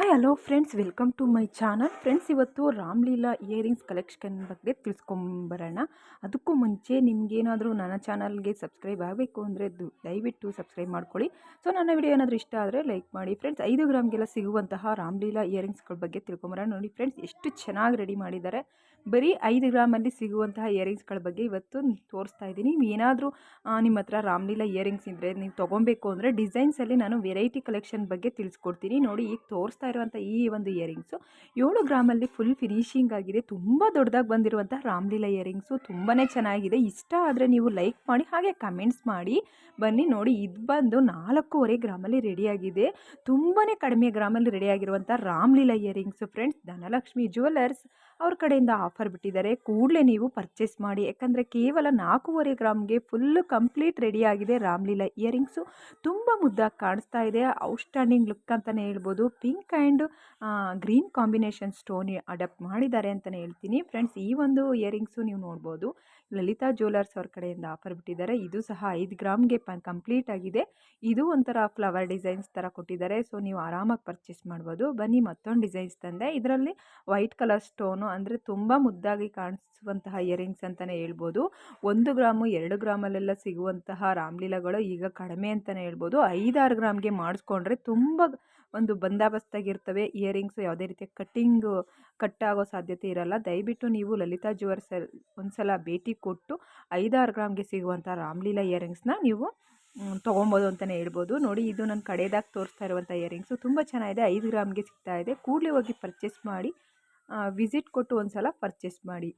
Hi, hello friends, welcome to my channel. Friends, ಇವತ್ತು Ramleela earrings collection ಬಗ್ಗೆ ತಿಳಿಸ್ಕೊಂಬರೋಣ. ಅದಕ್ಕೂ ಮುಂಚೆ ನಿಮಗೇನಾದರೂ ನನ್ನ ಚಾನಲ್ಗೆ ಸಬ್ಸ್ಕ್ರೈಬ್ ಆಗಬೇಕು ಅಂದರೆ ದಯವಿಟ್ಟು ಸಬ್ಸ್ಕ್ರೈಬ್ ಮಾಡ್ಕೊಳ್ಳಿ. ಸೊ, ನನ್ನ ವಿಡಿಯೋ ಏನಾದರೂ ಇಷ್ಟ ಆದರೆ ಲೈಕ್ ಮಾಡಿ. ಫ್ರೆಂಡ್ಸ್, ಐದು ಗ್ರಾಮ್ಗೆಲ್ಲ ಸಿಗುವಂತಹ ರಾಮ್ಲೀಲಾ ಇಯರಿಂಗ್ಸ್ಗಳ ಬಗ್ಗೆ ತಿಳ್ಕೊಂಬರೋಣ. ನೋಡಿ, ಫ್ರೆಂಡ್ಸ್, ಎಷ್ಟು ಚೆನ್ನಾಗಿ ರೆಡಿ ಮಾಡಿದ್ದಾರೆ. ಬರೀ ಐದು ಗ್ರಾಮಲ್ಲಿ ಸಿಗುವಂತಹ ಇಯರಿಂಗ್ಸ್ಗಳ ಬಗ್ಗೆ ಇವತ್ತು ತೋರಿಸ್ತಾ ಇದ್ದೀನಿ. ಏನಾದರೂ ನಿಮ್ಮ ಹತ್ರ ರಾಮ್ಲೀಲಾ ಇಯರಿಂಗ್ಸ್ ಇದ್ದರೆ ನೀವು ತೊಗೊಬೇಕು ಅಂದರೆ ಡಿಸೈನ್ಸಲ್ಲಿ ನಾನು ವೆರೈಟಿ ಕಲೆಕ್ಷನ್ ಬಗ್ಗೆ ತಿಳಿಸ್ಕೊಡ್ತೀನಿ. ನೋಡಿ ಈಗ ತೋರಿಸ್ತಾ ಇರುವಂಥ ಈ ಒಂದು ಇಯರಿಂಗ್ಸು ಏಳು ಗ್ರಾಮಲ್ಲಿ ಫುಲ್ ಫಿನಿಶಿಂಗ್ ಆಗಿದೆ. ತುಂಬ ದೊಡ್ಡದಾಗಿ ಬಂದಿರುವಂಥ ರಾಮ್ಲೀಲಾ ಇಯರಿಂಗ್ಸು ತುಂಬಾ ಚೆನ್ನಾಗಿದೆ. ಇಷ್ಟ ಆದರೆ ನೀವು ಲೈಕ್ ಮಾಡಿ ಹಾಗೆ ಕಮೆಂಟ್ಸ್ ಮಾಡಿ. ಬನ್ನಿ ನೋಡಿ ಇದು ಬಂದು ನಾಲ್ಕೂವರೆ ಗ್ರಾಮಲ್ಲಿ ರೆಡಿಯಾಗಿದೆ. ತುಂಬಾ ಕಡಿಮೆ ಗ್ರಾಮಲ್ಲಿ ರೆಡಿಯಾಗಿರುವಂಥ Ramleela earrings friends. Dhanalakshmi jewellers ಅವ್ರ ಕಡೆಯಿಂದ ಆಫರ್ ಬಿಟ್ಟಿದ್ದಾರೆ. ಕೂಡಲೇ ನೀವು ಪರ್ಚೇಸ್ ಮಾಡಿ. ಯಾಕಂದರೆ ಕೇವಲ ನಾಲ್ಕೂವರೆ ಗ್ರಾಮ್ಗೆ ಫುಲ್ಲು ಕಂಪ್ಲೀಟ್ ರೆಡಿಯಾಗಿದೆ ರಾಮ್ಲೀಲಾ ಇಯರಿಂಗ್ಸು. ತುಂಬ ಮುದ್ದಾಗಿ ಕಾಣಿಸ್ತಾ ಇದೆ. ಔಟ್ಸ್ಟ್ಯಾಂಡಿಂಗ್ ಲುಕ್ ಅಂತಲೇ ಹೇಳ್ಬೋದು. Pink and green combination stone adopt ಮಾಡಿದ್ದಾರೆ ಅಂತಲೇ ಹೇಳ್ತೀನಿ. ಫ್ರೆಂಡ್ಸ್, ಈ ಒಂದು ಇಯರಿಂಗ್ಸು ನೀವು ನೋಡ್ಬೋದು. ಲಲಿತಾ ಜ್ಯುವೆಲರ್ಸ್ ಅವ್ರ ಕಡೆಯಿಂದ ಆಫರ್ ಬಿಟ್ಟಿದ್ದಾರೆ. ಇದು ಸಹ ಐದು ಗ್ರಾಮ್ಗೆ ಪ, ಕಂಪ್ಲೀಟ್ ಆಗಿದೆ. ಇದು ಒಂಥರ ಫ್ಲವರ್ ಡಿಸೈನ್ಸ್ ಥರ ಕೊಟ್ಟಿದ್ದಾರೆ. ಸೊ, ನೀವು ಆರಾಮಾಗಿ ಪರ್ಚೇಸ್ ಮಾಡ್ಬೋದು. ಬನ್ನಿ ಮತ್ತೊಂದು ಡಿಸೈನ್ಸ್ ತಂದೆ. ಇದರಲ್ಲಿ ವೈಟ್ ಕಲರ್ ಸ್ಟೋನು ಅಂದರೆ ತುಂಬ ಮುದ್ದಾಗಿ ಕಾಣಿಸುವಂತಹ ಇಯರಿಂಗ್ಸ್ ಅಂತಲೇ ಹೇಳ್ಬೋದು. ಒಂದು ಗ್ರಾಮು, ಎರಡು ಗ್ರಾಮಲ್ಲೆಲ್ಲ ಸಿಗುವಂತಹ ರಾಮ್ಲೀಲಾಗಳು ಈಗ ಕಡಿಮೆ ಅಂತಲೇ ಹೇಳ್ಬೋದು. ಐದಾರು ಗ್ರಾಮ್ಗೆ ಮಾಡಿಸ್ಕೊಂಡ್ರೆ ತುಂಬ ಒಂದು ಬಂದಾಬಸ್ತಾಗಿರ್ತವೆ. ಇಯರಿಂಗ್ಸ್ ಯಾವುದೇ ರೀತಿಯ ಕಟ್ಟಿಂಗು ಕಟ್ಟಾಗೋ ಸಾಧ್ಯತೆ ಇರಲ್ಲ. ದಯವಿಟ್ಟು ನೀವು ಲಲಿತಾ ಜುವೆಲ್ಸ್ ಒಂದು ಸಲ ಭೇಟಿ ಕೊಟ್ಟು ಐದಾರು ಗ್ರಾಮ್ಗೆ ಸಿಗುವಂಥ ರಾಮ್ಲೀಲಾ ಇಯರಿಂಗ್ಸ್ನ ನೀವು ತೊಗೊಬೋದು ಅಂತಲೇ ಹೇಳ್ಬೋದು. ನೋಡಿ, ಇದು ನನ್ನ ಕಡೆದಾಗ ತೋರಿಸ್ತಾ ಇರುವಂಥ ಇಯರಿಂಗ್ಸು. ತುಂಬ ಚೆನ್ನಾಗಿದೆ. ಐದು ಗ್ರಾಮ್ಗೆ ಸಿಗ್ತಾ ಇದೆ. ಕೂಡಲೇ ಹೋಗಿ ಪರ್ಚೇಸ್ ಮಾಡಿ ವಿಸಿಟ್ ಕೊಟ್ಟು ಒಂದು ಸಲ ಪರ್ಚೇಸ್ ಮಾಡಿ.